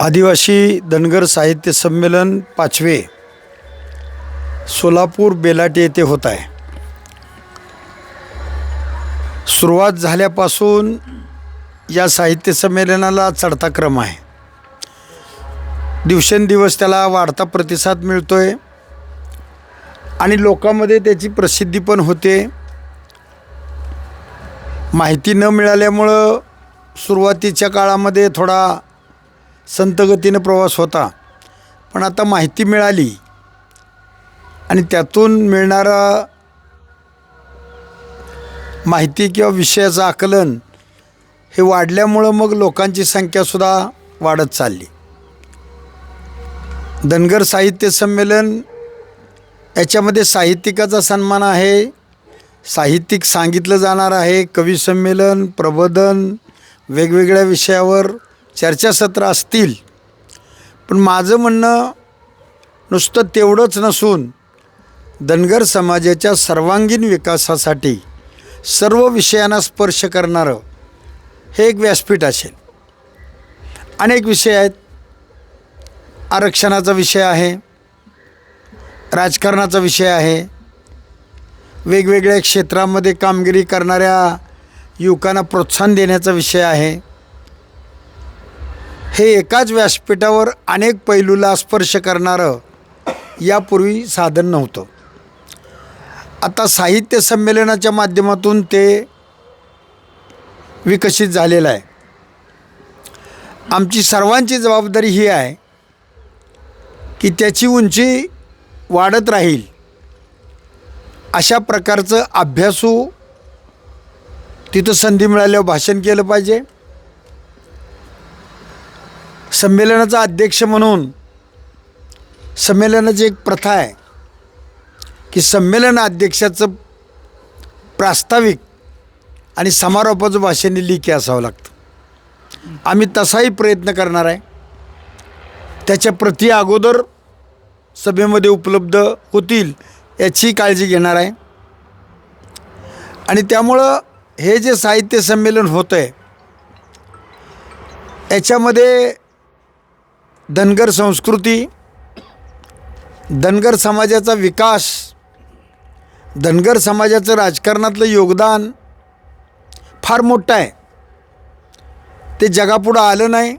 आदिवासी धनगर साहित्य संमेलन पाचवे सोलापूर बेलाटे येथे होत आहे. सुरुवात झाल्यापासून या साहित्य संमेलनाला चढता क्रम आहे. दिवसेंदिवस त्याला वाढता प्रतिसाद मिळतो आहे आणि लोकांमध्ये त्याची प्रसिद्धी पण होते. माहिती न मिळाल्यामुळं सुरुवातीच्या काळामध्ये थोडा संतगतीनं प्रवास होता. पण आता माहिती मिळाली. आणि त्यातून मिळणारा माहिती किंवा विषयाचं आकलन हे वाढल्यामुळं मग लोकांची संख्यासुद्धा वाढत चालली. धनगर साहित्य संमेलन याच्यामध्ये साहित्यिकाचा सन्मान आहे. साहित्यिक सांगितलं जाणार आहे. कवी संमेलन प्रबोधन वेगवेगळ्या विषयावर चर्चासत्र असतील. पण माझं म्हणणं नुसतं तेवढंच नसून धनगर समाजाच्या सर्वांगीण विकासासाठी सर्व विषयांना स्पर्श करणारं हे एक व्यासपीठ असेल. अनेक विषय आहेत. आरक्षणाचा विषय आहे. राजकारणाचा विषय आहे. वेगवेगळ्या क्षेत्रामध्ये कामगिरी करणाऱ्या युवकांना प्रोत्साहन देण्याचा विषय आहे. हे एकाच व्यासपीठावर अनेक पैलूला स्पर्श करणारं यापूर्वी साधन नव्हतं. आता साहित्य संमेलनाच्या माध्यमातून ते विकसित झालेलं आहे. आमची सर्वांची जबाबदारी ही आहे की त्याची उंची वाढत राहील. अशा प्रकारचं अभ्यासू तिथं संधी मिळाल्यावर भाषण केलं पाहिजे. संमेलनाचा अध्यक्ष म्हणून संमेलनाची एक प्रथा आहे की संमेलन अध्यक्षाचं प्रास्ताविक आणि समारोपाचं भाषेने लिखी असावं लागतं. आम्ही तसाही प्रयत्न करणार आहे. त्याच्या प्रती अगोदर सभेमध्ये उपलब्ध होतील याची काळजी घेणार आहे. आणि त्यामुळं हे जे साहित्य संमेलन होतं आहे याच्यामध्ये धनगर संस्कृती धनगर समाजाचा विकास धनगर समाजाचं राजकारणातलं योगदान फार मोठं आहे. ते जगापुढं आलं नाही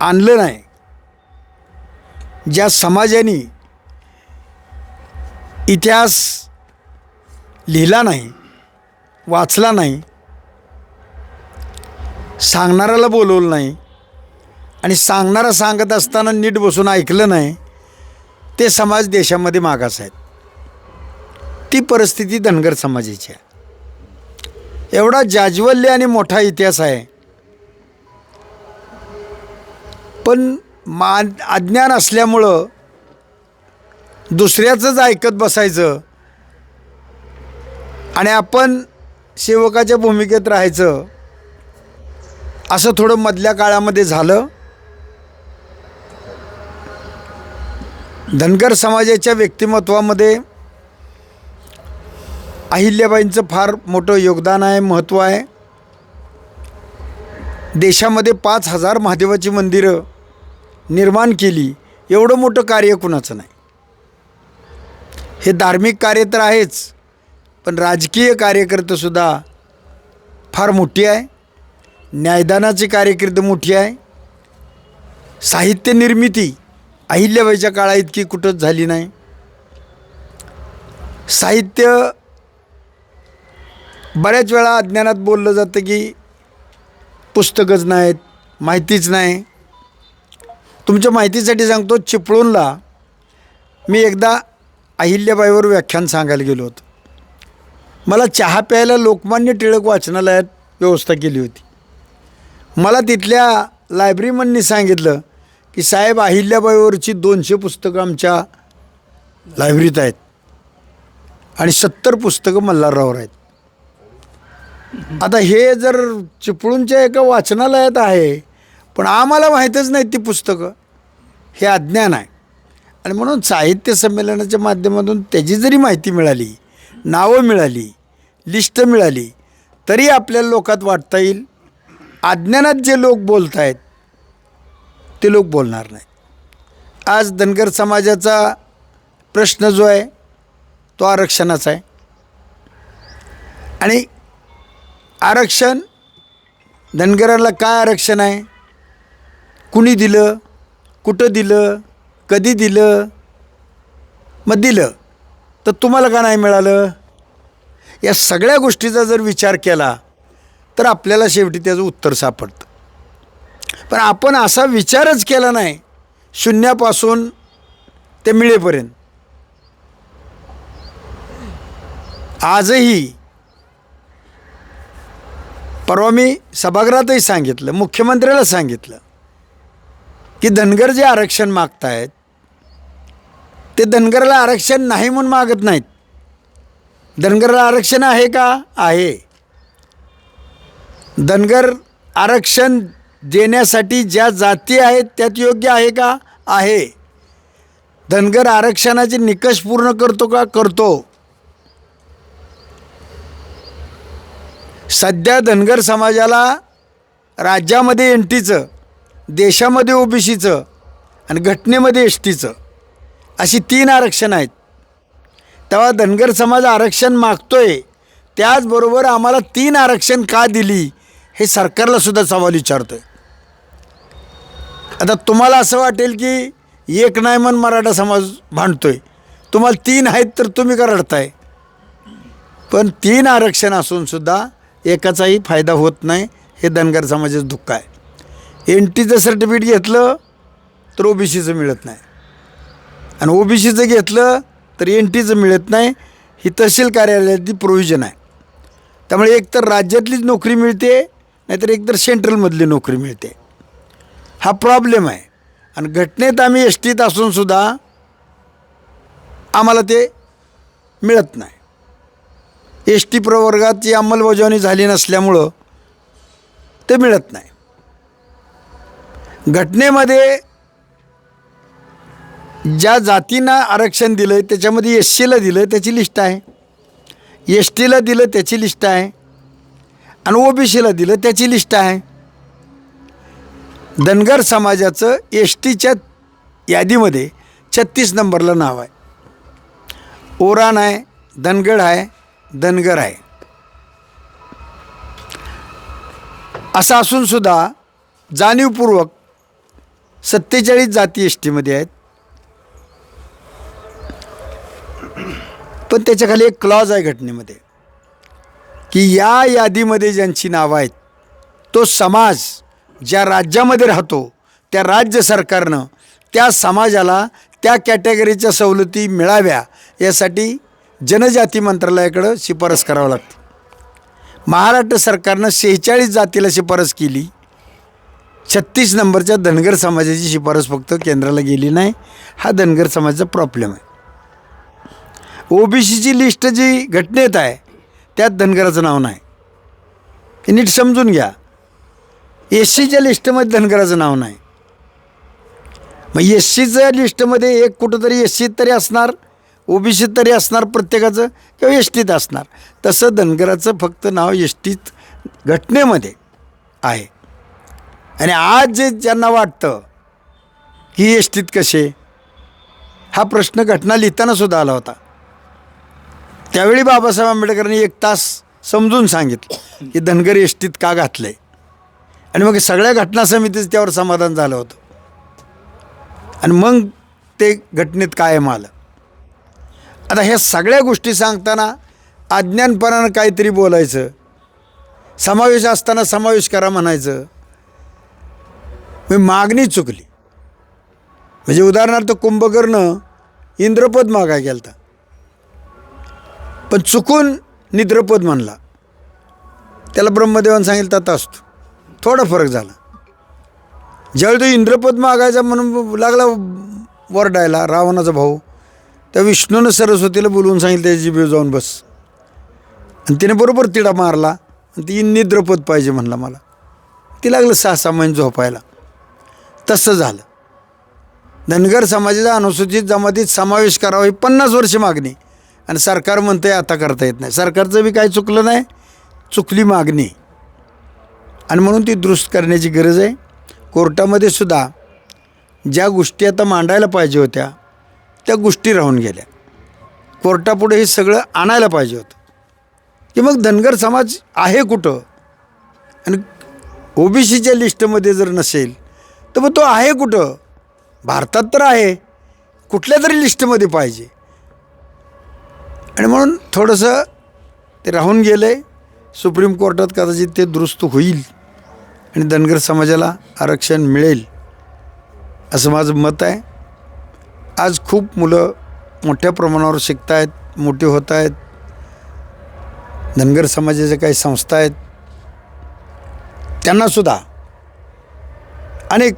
आणलं नाही. ज्या समाजाने इतिहास लिहिला नाही वाचला नाही सांगणाऱ्याला बोलवलं नाही आणि सांगणारा सांगत असताना नीट बसून ऐकलं नाही ते समाज देशामध्ये मागास आहेत. ती परिस्थिती धनगर समाजाची आहे. एवढा जाज्वल्य आणि मोठा इतिहास आहे. पण मा अज्ञान असल्यामुळं दुसऱ्याचंच ऐकत बसायचं आणि आपण सेवकाच्या भूमिकेत राहायचं असं थोडं मधल्या काळामध्ये झालं. धनगर समाजाच्या व्यक्तिमत्वामध्ये अहिल्याबाईंचं फार मोठं योगदान आहे महत्त्व आहे. देशामध्ये पाच हजार महादेवाची मंदिरं निर्माण केली एवढं मोठं कार्य कुणाचं नाही. हे धार्मिक कार्य तर आहेच पण राजकीय कार्यकर्तेसुद्धा फार मोठी आहे. न्यायदानाची कार्यकीर्द मोठी आहे. साहित्य निर्मिती अहिल्याबाईच्या काळा इतकी कुठंच झाली नाही. साहित्य बऱ्याच वेळा अज्ञानात बोललं जातं की पुस्तकच नाहीत माहितीच नाही. तुमच्या माहितीसाठी सांगतो चिपळूणला मी एकदा अहिल्याबाईवर व्याख्यान सांगायला गेलो होतो. मला चहा प्यायला लोकमान्य टिळक वाचनालयात व्यवस्था केली होती. मला तिथल्या लायब्ररीमननी सांगितलं की साहेब अहिल्याबाईवरची दोनशे पुस्तकं आमच्या लायब्ररीत आहेत. आणि सत्तर पुस्तकं मल्हाररावर आहेत. आता हे जर चिपळूणच्या एका वाचनालयात आहे पण आम्हाला माहीतच नाही ती पुस्तकं. हे अज्ञान आहे. आणि म्हणून साहित्य संमेलनाच्या माध्यमातून त्याची जरी माहिती मिळाली नावं मिळाली लिस्ट मिळाली तरी आपल्या लोकात वाटता येईल. अज्ञानात जे लोक बोलत आहेत ते लोक बोलणार नाही. आज धनगर समाजाचा प्रश्न जो आहे तो आरक्षणाचा आहे. आणि आरक्षण धनगराला काय आरक्षण आहे? कुणी दिलं? कुठं दिलं? कधी दिलं? मग दिलं. तर तुम्हाला का नाही मिळालं? या सगळ्या गोष्टीचा जर विचार केला तर आपल्याला शेवटी त्याचं उत्तर सापडतं. पण आपण असा विचारच केला नाही. शून्यापासून ते मिळेपर्यंत. आजही परवा मी सभागृहातही सांगितलं मुख्यमंत्र्याला सांगितलं की धनगर जे आरक्षण मागतायत ते धनगरला आरक्षण नाही म्हणून मागत नाहीत. धनगरला आरक्षण आहे का? आहे. धनगर आरक्षण देण्यासाठी ज्या जाती आहेत त्यात योग्य आहे का? आहे. धनगर आरक्षणाचे निकष पूर्ण करतो का? करतो. सध्या धनगर समाजाला राज्यामध्ये एन टीचं देशामध्ये ओबीसीचं आणि घटनेमध्ये एस टीचं अशी तीन आरक्षण आहेत. तेव्हा धनगर समाज आरक्षण मागतोय त्याचबरोबर आम्हाला तीन आरक्षण का दिली हे सरकारला सुद्धा सवाल विचारतोय. आता तुम्हाला असं वाटेल की एक नाही म्हणून मराठा समाज भांडतोय. तुम्हाला तीन आहेत तर तुम्ही का रडताय? पण तीन आरक्षण असूनसुद्धा एकाचाही फायदा होत नाही हे धनगर समाजाचं दुःख आहे. एन टीचं सर्टिफिकेट घेतलं तर ओबीसीचं मिळत नाही. आणि ओबीसीचं घेतलं तर एन टीचं मिळत नाही ही तहसील कार्यालयातली प्रोव्हिजन आहे. त्यामुळे एकतर राज्यातलीच नोकरी मिळते नाहीतर एकतर सेंट्रलमधली नोकरी मिळते. हा प्रॉब्लेम आहे. आणि घटनेत आम्ही एस टीत असूनसुद्धा आम्हाला ते मिळत नाही. एस टी प्रवर्गाची अंमलबजावणी झाली नसल्यामुळं ते मिळत नाही. घटनेमध्ये ज्या जातींना आरक्षण दिलं आहे त्याच्यामध्ये एस सीला दिलं त्याची लिस्ट आहे. एस टीला दिलं त्याची लिस्ट आहे. आणि ओ बी सीला दिलं त्याची लिस्ट आहे. धनगर समाजाचं एस टीच्या यादीमध्ये छत्तीस नंबरला नाव आहे. ओरान आहे धनगड आहे धनगर आहे. असं असूनसुद्धा जाणीवपूर्वक सत्तेचाळीस जाती एस टीमध्ये आहेत. पण त्याच्याखाली एक क्लॉज आहे घटनेमध्ये की या यादीमध्ये ज्यांची नावं आहेत तो समाज ज्या राज्यामध्ये राहतो त्या राज्य सरकारनं त्या समाजाला त्या कॅटेगरीच्या सवलती मिळाव्या यासाठी जनजाती मंत्रालयाकडं शिफारस करावं लागते. महाराष्ट्र सरकारनं सेहेचाळीस जातीला शिफारस केली. छत्तीस नंबरच्या धनगर समाजाची शिफारस फक्त केंद्राला गेली नाही. हा धनगर समाजाचा प्रॉब्लेम आहे. ओबीसीची लिस्ट जी घटनेत आहे त्यात धनगराचं नाव नाही. नीट समजून घ्या. एस सीच्या लिस्टमध्ये धनगराचं नाव नाही. मग एस सीच्या लिस्टमध्ये एक कुठंतरी एस सीत तरी असणार ओबीसीत तरी असणार प्रत्येकाचं किंवा एस टीत असणार. तसं धनगराचं फक्त नाव एस टीत घटनेमध्ये आहे. आणि आज जे ज्यांना वाटतं की एस टीत कसे हा प्रश्न घटना लिहिताना सुद्धा आला होता. त्यावेळी बाबासाहेब आंबेडकरांनी एक तास समजून सांगितलं की धनगर एस टीत का घातलं आहे आणि मग सगळ्या घटना समितीचं त्यावर समाधान झालं होतं. आणि मग ते घटनेत कायम आलं. आता ह्या सगळ्या गोष्टी सांगताना अज्ञानपणानं काहीतरी बोलायचं समावेश असताना समावेश करा म्हणायचं. मी मागणी चुकली. म्हणजे उदाहरणार्थ कुंभकर्ण इंद्रपद मागाय गेलता. पण चुकून निद्रपद म्हणला. त्याला ब्रह्मदेवानं सांगितलं तथा असतो थोडा फरक झाला. ज्यावेळी तो इंद्रपद मागायचा म्हणून लागला वरडायला रावणाचा भाऊ त्या विष्णूनं सरस्वतीला बोलवून सांगितलं त्याची जीव जाऊन बस. आणि तिने बरोबर तिडा मारला आणि ती निद्रपद पाहिजे म्हणला मला. ती लागलं सहा सहा महिने झोपायला. तसं झालं. धनगर समाजाचा अनुसूचित जमातीत समावेश करावा ही पन्नास वर्ष मागणी. आणि सरकार म्हणतं आहे आता करता येत नाही. सरकारचं बी काही चुकलं नाही? चुकली मागणी. आणि म्हणून ती दुरुस्त करण्याची गरज आहे. कोर्टामध्ये सुद्धा ज्या गोष्टी आता मांडायला पाहिजे होत्या त्या गोष्टी राहून गेल्या. कोर्टापुढे हे सगळं आणायला पाहिजे होतं. की मग धनगर समाज आहे कुठं? आणि ओबीसीच्या लिस्टमध्ये जर नसेल तर मग तो आहे कुठं? भारतात तर आहे. कुठल्या तरी लिस्टमध्ये पाहिजे. आणि म्हणून थोडंसं ते राहून गेलं आहे सुप्रीम कोर्टात कदाचित ते दुरुस्त होईल. आणि धनगर समाजाला आरक्षण मिळेल असं माझं मत आहे. आज खूप मुलं मोठ्या प्रमाणावर शिकत आहेत मोठी होत आहेत धनगर समाजाच्या काही संस्था आहेत. त्यांनासुद्धा अनेक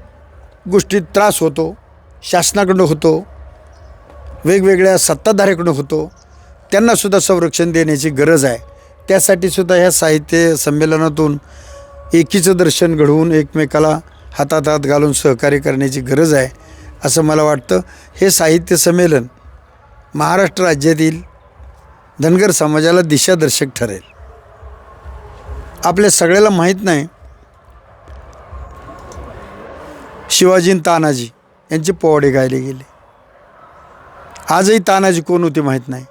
गोष्टीत त्रास होतो शासनाकडून होतो वेगवेगळ्या सत्ताधाऱ्याकडून होतो. त्यांनासुद्धा संरक्षण देण्याची गरज आहे. त्यासाठी सुद्धा ह्या साहित्य संमेलनातून एकीचं दर्शन घडवून एकमेकाला हातात हात घालून सहकार्य करण्याची गरज आहे असं मला वाटतं. हे साहित्य संमेलन महाराष्ट्र राज्यातील धनगर समाजाला दिशादर्शक ठरेल. आपल्या सगळ्याला माहीत नाही शिवाजी आणि तानाजी यांचे पोवाडे गायले गेले. आजही तानाजी कोण होते माहीत नाही.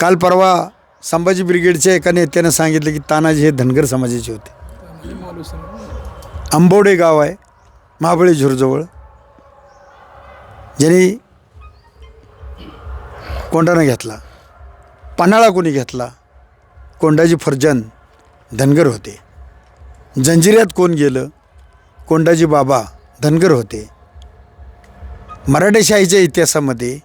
काल परवा संभाजी ब्रिगेडच्या एका नेत्यानं सांगितलं की तानाजी हे धनगर समाजाचे होते. आंबोडे गाव आहे महाबळेश्वरजवळ ज्यांनी कोंडानं घेतला पन्हाळा कोणी घेतला कोंडाजी फर्जन धनगर होते. जंजिऱ्यात कोण गेलं कोंडाजी बाबा धनगर होते. मराठेशाहीच्या इतिहासामध्ये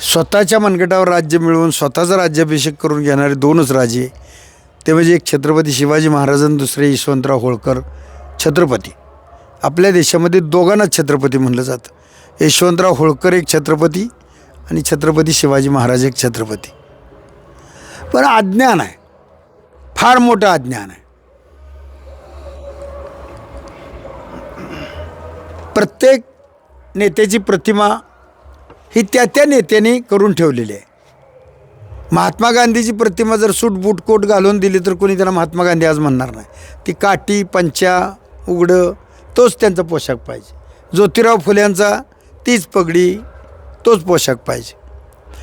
स्वतःच्या मनगटावर राज्य मिळवून स्वतःचा राज्याभिषेक करून घेणारे दोनच राजे ते म्हणजे एक छत्रपती शिवाजी महाराज आणि दुसरे यशवंतराव होळकर छत्रपती. आपल्या देशामध्ये दोघांनाच छत्रपती म्हणलं जातं. यशवंतराव होळकर एक छत्रपती आणि छत्रपती शिवाजी महाराज एक छत्रपती. पण अज्ञान आहे. फार मोठं अज्ञान आहे. प्रत्येक नेत्याची प्रतिमा ही त्या त्या नेत्याने करून ठेवलेली आहे. महात्मा गांधीची प्रतिमा जर सूट बूट कोट घालून दिली तर कोणी त्यांना महात्मा गांधी आज म्हणणार नाही. ती काठी पंचा उघडं तोच त्यांचा पोशाख पाहिजे. ज्योतिराव फुल्यांचा तीच पगडी तोच पोशाख पाहिजे.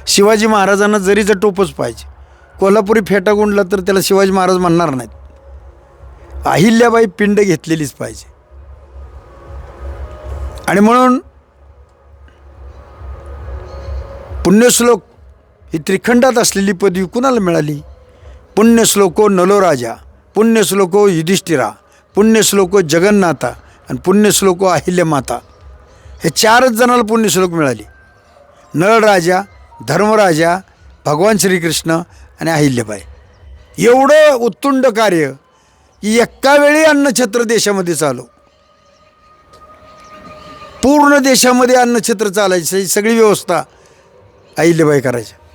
शिवाजी महाराजांना जरीचं टोपच पाहिजे कोल्हापुरी फेटा गुंडला तर त्याला शिवाजी महाराज म्हणणार नाहीत. अहिल्याबाई पिंड घेतलेलीच पाहिजे. आणि म्हणून पुण्यश्लोक ही त्रिखंडात असलेली पदवी कुणाला मिळाली? पुण्यश्लोको नलोराजा पुण्यश्लोको युधिष्ठिरा पुण्यश्लोको जगन्नाथा आणि पुण्यश्लोको अहिल्यमाता. हे चारच जणाला पुण्यश्लोक मिळाली. नळराजा धर्मराजा भगवान श्रीकृष्ण आणि अहिल्याबाई. एवढं उत्तुंड कार्य की एका वेळी अन्नछत्र देशामध्ये चालू. पूर्ण देशामध्ये अन्नछत्र चालायची सगळी व्यवस्था अहिल्याबाई करायच्या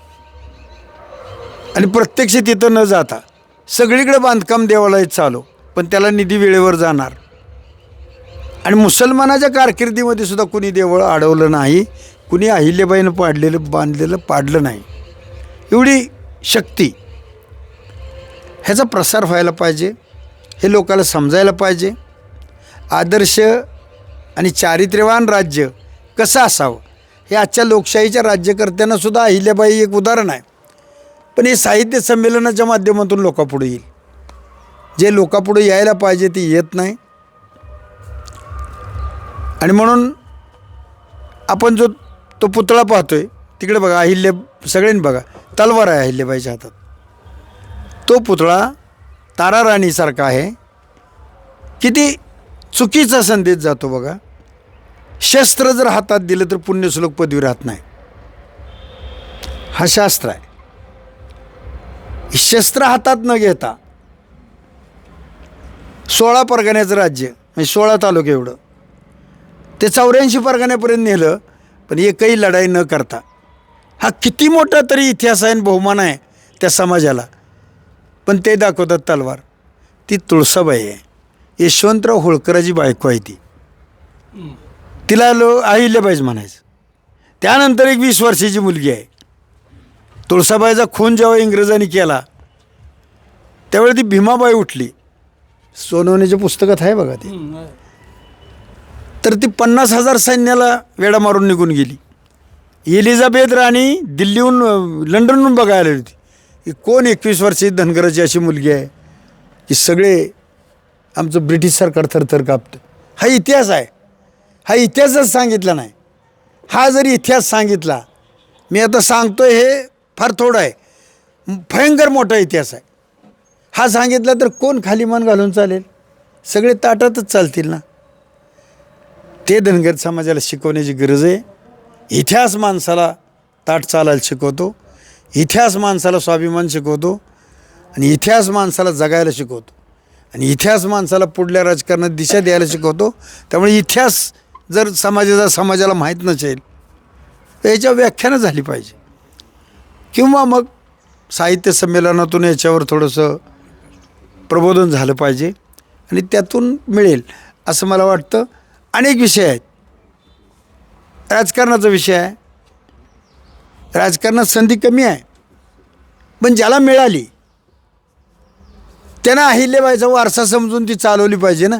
आणि प्रत्यक्ष तिथं न जाता सगळीकडे बांधकाम देवालयात चालू पण त्याला निधी वेळेवर जाणार. आणि मुसलमानाच्या कारकिर्दीमध्ये सुद्धा कुणी देवळ अडवलं नाही कुणी अहिल्याबाईनं पाडलेलं बांधलेलं पाडलं नाही. एवढी शक्ती. ह्याचा प्रसार व्हायला पाहिजे हे लोकाला समजायला पाहिजे. आदर्श आणि चारित्र्यवान राज्य कसं असावं? हे आजच्या लोकशाहीच्या राज्यकर्त्यांना सुद्धा अहिल्याबाई एक उदाहरण आहे. पण हे साहित्य संमेलनाच्या माध्यमातून लोकापुढे येईल. जे लोकापुढे यायला पाहिजे ते येत नाही. आणि म्हणून आपण जो तो पुतळा पाहतोय तिकडे बघा अहिल्य सगळ्यांनी बघा तलवार आहे अहिल्याबाईच्या हातात. तो पुतळा तारा राणीसारखा आहे. किती चुकीचा संदेश जातो बघा. शस्त्र जर हातात दिलं तर पुण्यश्लोक पदवी राहत नाही. हा शास्त्र आहे. शस्त्र हातात न घेता सोळा परगण्याचं राज्य म्हणजे सोळा तालुके एवढं. ते चौऱ्याऐंशी परगण्यापर्यंत नेलं पण एकही लढाई न करता. हा किती मोठा तरी इतिहास आहे आणि बहुमान आहे त्या समाजाला. पण ते दाखवतात तलवार. ती तुळसाबाई आहे. यशवंतराव होळकराची बायको आहे ती. तिला लो अहिल्याबाईच म्हणायचं. त्यानंतर एक वीस वर्षाची मुलगी आहे. तुळसाबाईचा खून जेव्हा इंग्रजांनी केला त्यावेळी ती भीमाबाई उठली. सोनवणीच्या पुस्तकात आहे बघा ती. तर ती पन्नास हजार सैन्याला वेडा मारून निघून गेली. एलिझाबेथ राणी दिल्लीहून लंडनहून बघायला आली होती. की कोण एकवीस वर्षाची धनगराची अशी मुलगी आहे की सगळे आमचं ब्रिटिश सरकार थरथर कापतं. हा इतिहास आहे. हा इतिहासच सांगितला नाही. हा जर इतिहास सांगितला मी आता सांगतो हे फार थोडं आहे. भयंकर मोठा इतिहास आहे. हा सांगितला तर कोण खाली मान घालून चालेल? सगळे ताटातच चालतील ना? ते धनगर समाजाला शिकवण्याची गरज आहे. इतिहास माणसाला ताट चालायला शिकवतो. इतिहास माणसाला स्वाभिमान शिकवतो. आणि इतिहास माणसाला जगायला शिकवतो. आणि इतिहास माणसाला पुढल्या राजकारणात दिशा द्यायला शिकवतो. त्यामुळे इतिहास जर समाजाचा समाजाला माहीत नसेल तर याच्या व्याख्यानं झाली पाहिजे. किंवा मग साहित्य संमेलनातून याच्यावर थोडंसं प्रबोधन झालं पाहिजे आणि त्यातून मिळेल असं मला वाटतं. अनेक विषय आहेत. राजकारणाचा विषय आहे. राजकारणात संधी कमी आहे. पण ज्याला मिळाली त्यांना अहिल्याबाईचा वारसा समजून ती चालवली पाहिजे ना.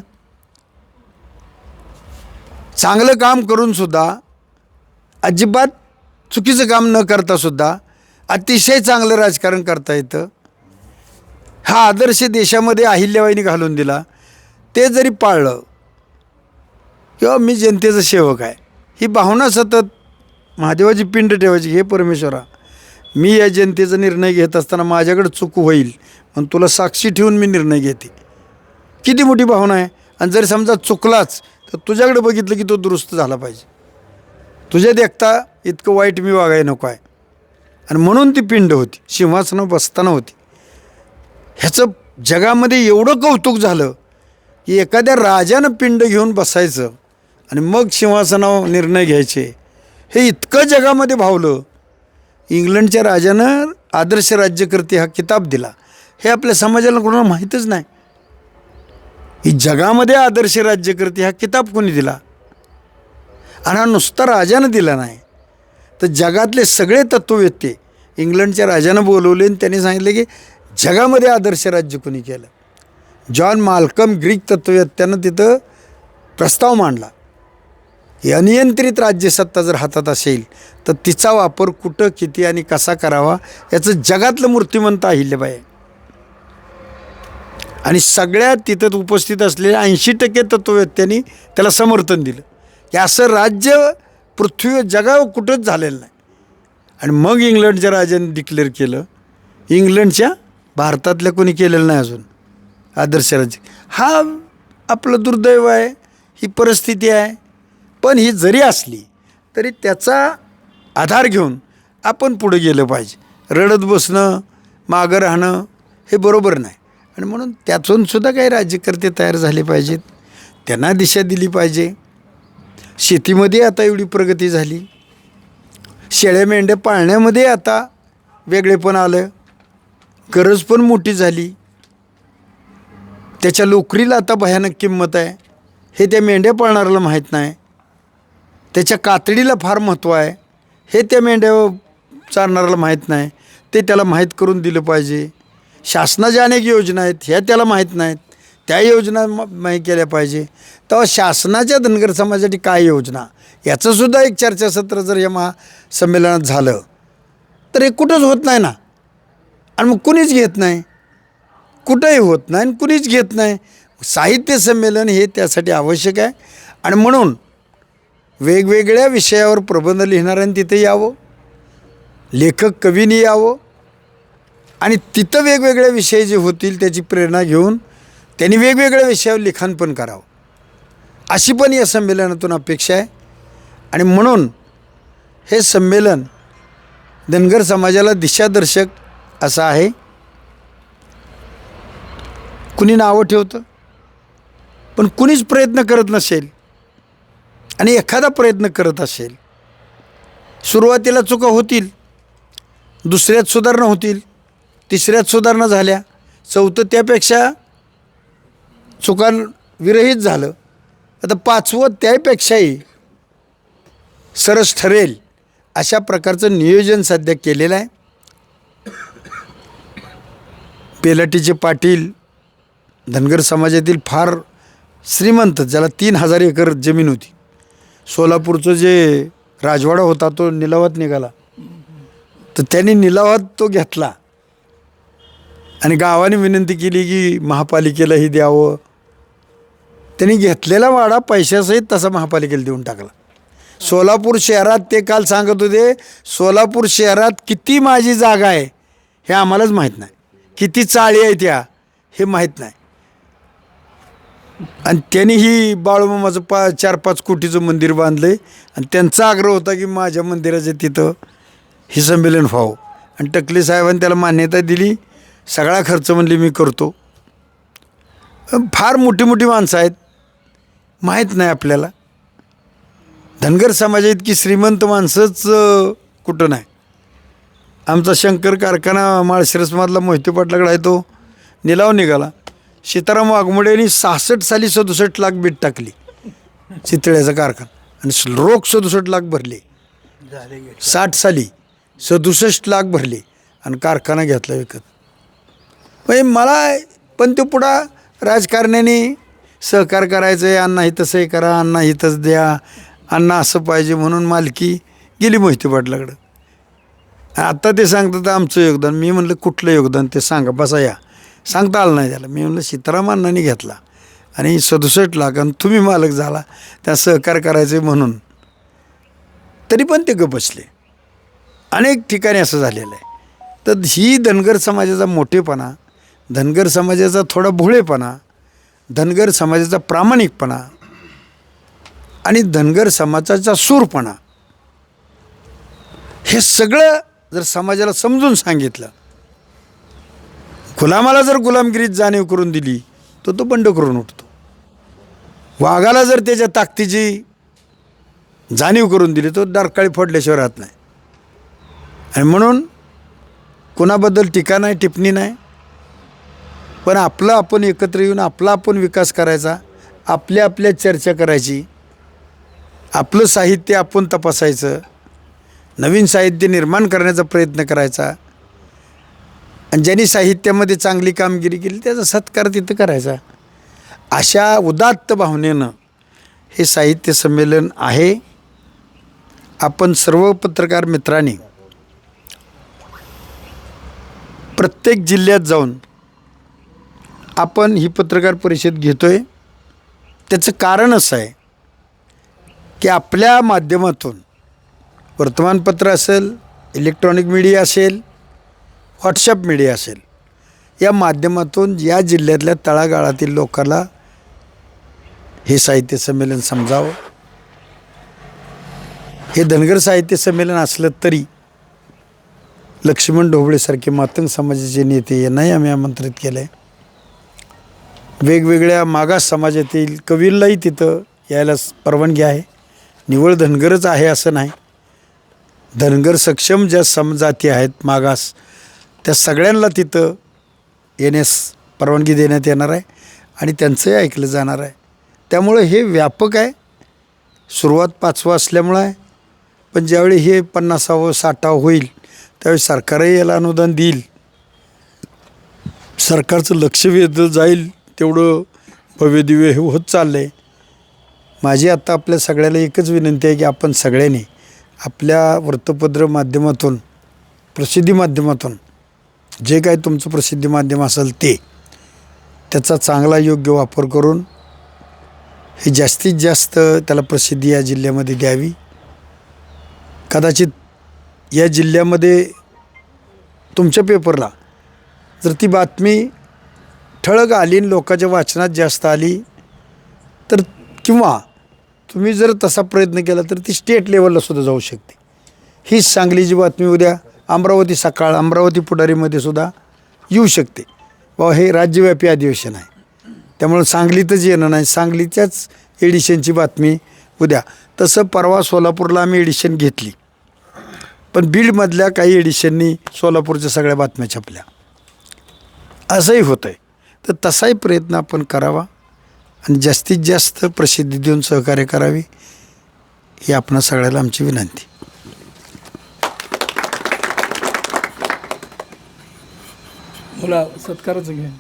चांगलं काम करूनसुद्धा अजिबात चुकीचं काम न करता सुद्धा अतिशय चांगलं राजकारण करता येतं. हा आदर्श देशामध्ये अहिल्याबाईने घालून दिला. ते जरी पाळलं किंवा मी जनतेचा सेवक आहे ही भावना सतत महादेवाची पिंड ठेवायची हे परमेश्वरा मी या जनतेचा निर्णय घेत असताना माझ्याकडे चूक होईल पण तुला साक्षी ठेवून मी निर्णय घेते. किती मोठी भावना आहे. आणि जरी समजा चुकलाच तर तुझ्याकडे बघितलं की तो दुरुस्त झाला पाहिजे. तुझ्या देखता इतकं वाईट मी वागाय नको आहे. आणि म्हणून ती पिंड होती सिंहासनं बसताना होती. ह्याचं जगामध्ये एवढं कौतुक झालं की एखाद्या राजानं पिंड घेऊन बसायचं आणि मग सिंहासनावर निर्णय घ्यायचे. हे इतकं जगामध्ये भावलं. इंग्लंडच्या राजानं आदर्श राज्यकर्ते हा किताब दिला. हे आपल्या समाजाला कोणाला माहीतच नाही. ही जगामध्ये आदर्श राज्यकर्ते हा किताब कोणी दिला? आणि हा नुसता राजानं दिला नाही. तर जगातले सगळे तत्ववेत्ते इंग्लंडच्या राजानं बोलवले आणि त्यांनी सांगितलं की जगामध्ये आदर्श राज्य कोणी केलं? जॉन माल्कम ग्रीक तत्ववेत्त्यानं तिथं प्रस्ताव मांडला. ही अनियंत्रित राज्यसत्ता जर हातात असेल तर तिचा वापर कुठं किती आणि कसा करावा याचं जगातलं मूर्तिमंत अहिल्याबाई आहे. आणि सगळ्यात तिथं उपस्थित असलेल्या ऐंशी टक्के तत्ववेत्यांनी त्याला समर्थन दिलं. की असं राज्य पृथ्वी जगावर कुठंच झालेलं नाही. आणि मग इंग्लंडच्या राजाने डिक्लेअर केलं. इंग्लंडच्या भारतातल्या कोणी केलेलं नाही अजून. आदर्श राज्य. हा आपलं दुर्दैव आहे. ही परिस्थिती आहे. पण ही जरी असली तरी त्याचा आधार घेऊन आपण पुढे गेलं पाहिजे. रडत बसणं मागं राहणं हे बरोबर नाही. आणि म्हणून त्यातूनसुद्धा काही राज्यकर्ते तयार झाले पाहिजेत. त्यांना दिशा दिली पाहिजे. शेतीमध्ये आता एवढी प्रगती झाली. शेळ्या मेंढ्या पाळण्यामध्ये आता वेगळेपण आलं. गरज पण मोठी झाली. त्याच्या लोकरीला आता भयानक किंमत आहे. हे त्या मेंढ्या पाळणाऱ्याला माहीत नाही. त्याच्या कातडीला फार महत्त्व आहे. हे त्या मेंढ्या चारणाऱ्याला माहीत नाही. ते त्याला माहीत करून दिलं पाहिजे. शासनाच्या अनेक योजना आहेत ह्या त्याला माहीत नाहीत. त्या योजना म- माहीत केल्या पाहिजे. तेव्हा शासनाच्या धनगर समाजासाठी काय योजना? याचंसुद्धा एक चर्चासत्र जर या महासंमेलनात झालं तर हे कुठंच होत नाही ना. आणि मग कुणीच घेत नाही. कुठंही होत नाही आणि कुणीच घेत नाही. साहित्य संमेलन हे त्यासाठी आवश्यक आहे. आणि म्हणून वेगवेगळ्या विषयावर प्रबंध लिहिणाऱ्यांनी तिथे यावं. लेखक कवीनी यावं. आणि तिथं वेगवेगळे विषय जे होतील त्याची प्रेरणा घेऊन त्यांनी वेगवेगळ्या विषयावर लिखाण पण करावं. अशी पण या संमेलनातून अपेक्षा आहे. आणि म्हणून हे संमेलन धनगर समाजाला दिशादर्शक असं आहे. कुणी नावं ठेवतं? पण कुणीच प्रयत्न करत नसेल. आणि एखादा प्रयत्न करत असेल. सुरुवातीला चुका होतील. दुसऱ्यात सुधारणा होतील. तिसऱ्यात सुधारणा झाल्या. चौथं त्यापेक्षा चुकान विरहित झालं. आता पाचवं त्यापेक्षाही सरस ठरेल अशा प्रकारचं नियोजन सध्या केलेलं आहे. पेलाटीचे पाटील धनगर समाजातील फार श्रीमंत ज्याला तीन हजार एकर जमीन होती. सोलापूरचं जे राजवाडा होता तो निलावात निघाला. तर त्यांनी निलावात तो घेतला. आणि गावाने विनंती केली की महापालिकेला ही द्यावं. त्यांनी घेतलेला वाडा पैशासहित तसा महापालिकेला देऊन टाकला. सोलापूर शहरात ते काल सांगत होते सोलापूर शहरात किती माझी जागा आहे हे आम्हालाच माहीत नाही. किती चाळी आहे त्या हे माहीत नाही. आणि त्यांनी ही बाळूमामाचं पा चार पाच कोटीचं मंदिर बांधलं आहे आणि त्यांचा आग्रह होता की माझ्या मंदिराच्या तिथं हे संमेलन व्हावं. आणि टकले साहेबांनी त्याला मान्यता दिली. सगळा खर्च म्हणले मी करतो. फार मोठी मोठी माणसं आहेत. माहीत नाही आपल्याला. धनगर समाजा इतकी श्रीमंत माणसंच कुठं नाही. आमचा शंकर कारखाना माळशिरसमधला मोहिते पाटलाकडे आहे तो. निलाव निघाला. सीताराम वाघमोडे यांनी सहासष्ट साली सदुसष्ट लाख बीट टाकली. चितळ्याचा कारखाना. आणि रोख सदुसष्ट लाख भरले. साठ साली सदुसष्ट लाख भरले. आणि कारखाना घेतला विकत. म्हणजे मला पण ते पुढं राजकारण्याने सहकार करायचं आहे अण्णा ही हे करा अण्णा इथंच द्या अण्णा असं पाहिजे म्हणून मालकी गेली मोहिते पाटलाकडं. आत्ता ते सांगतात आमचं योगदान मी म्हणलं कुठलं योगदान ते सांगा बसा या. सांगता आलं नाही त्याला. मी म्हणलं सीताराम अण्णांनी घेतला आणि सदुसष्ट लाख आणि तुम्ही मालक झाला त्या सहकार करायचे म्हणून. तरी पण ते गपसले अनेक ठिकाणी असं झालेलं आहे. तर ही धनगर समाजाचा मोठेपणा धनगर समाजाचा थोडा भोळेपणा धनगर समाजाचा प्रामाणिकपणा आणि धनगर समाजाचा सूरपणा हे सगळं जर समाजाला समजून सांगितलं गुलामाला जर गुलामगिरीत जाणीव करून दिली तर तो बंड करून उठतो. वाघाला जर त्याच्या ताकदीची जाणीव करून दिली तो डारकाळी फोडल्याशिवाय राहत नाही. आणि म्हणून कुणाबद्दल टीका नाही टिप्पणी नाही पण आपलं आपण एकत्र येऊन आपला आपण विकास करायचा आपल्या आपल्या चर्चा करायची आपलं साहित्य आपण तपासायचं नवीन साहित्य निर्माण करण्याचा प्रयत्न करायचा. आणि ज्यांनी साहित्यामध्ये चांगली कामगिरी केली त्याचा सत्कार तिथं करायचा. अशा उदात्त भावनेनं हे साहित्य संमेलन आहे. आपण सर्व पत्रकार मित्रांनी प्रत्येक जिल्ह्यात जाऊन आपण ही पत्रकार परिषद घेतो आहे त्याचं कारण असं आहे की आपल्या माध्यमातून वर्तमानपत्र असेल इलेक्ट्रॉनिक मीडिया असेल व्हॉट्सअप मीडिया असेल या माध्यमातून या जिल्ह्यातल्या तळागाळातील लोकाला हे साहित्य संमेलन समजावं. हे धनगर साहित्य संमेलन असलं तरी लक्ष्मण ढोबळेसारखे मातंग समाजाचे नेते यांनाही आम्ही आमंत्रित केलं आहे वेगवेगळ्या मागास समाजातील कवींनाही तिथं यायला परवानगी आहे. निवळ धनगरच आहे असं नाही. धनगर सक्षम ज्या समजाती आहेत मागास त्या सगळ्यांना तिथं येण्यास परवानगी देण्यात येणार आहे आणि त्यांचंही ऐकलं जाणार आहे. त्यामुळे हे व्यापक आहे. सुरुवात पाचवा असल्यामुळं आहे. पण ज्यावेळी हे पन्नासावं साठावं होईल त्यावेळी सरकारही याला अनुदान देईल. सरकारचं लक्ष वेधलं जाईल. तेवढं भव्यदिव्य हे होत चाललं आहे माझी आत्ता आपल्या सगळ्याला एकच विनंती आहे की आपण सगळ्यांनी आपल्या वृत्तपत्र माध्यमातून प्रसिद्धी माध्यमातून जे काय तुमचं प्रसिद्धी माध्यम असेल ते त्याचा चांगला योग्य वापर करून हे जास्तीत जास्त त्याला प्रसिद्धी या जिल्ह्यामध्ये द्यावी. कदाचित या जिल्ह्यामध्ये तुमच्या पेपरला जर ती बातमी ठळक आली लोकांच्या वाचनात जास्त आली तर किंवा तुम्ही जर तसा प्रयत्न केला तर ती स्टेट लेवलला सुद्धा जाऊ शकते. हीच सांगलीची बातमी उद्या अमरावती सकाळ अमरावती पुढारीमध्ये सुद्धा येऊ शकते. व हे राज्यव्यापी अधिवेशन आहे. त्यामुळं सांगलीतच येणं नाही सांगलीच्याच एडिशनची बातमी उद्या. तसं परवा सोलापूरला आम्ही एडिशन घेतली. पण बीडमधल्या काही एडिशननी सोलापूरच्या सगळ्या बातम्या छापल्या. असंही होतं आहे तर तसाही प्रयत्न आपण करावा आणि जास्तीत जास्त प्रसिद्धी देऊन सहकार्य करावी ही आपणा सगळ्याला आमची विनंती. मुला सत्काराचं घ्या.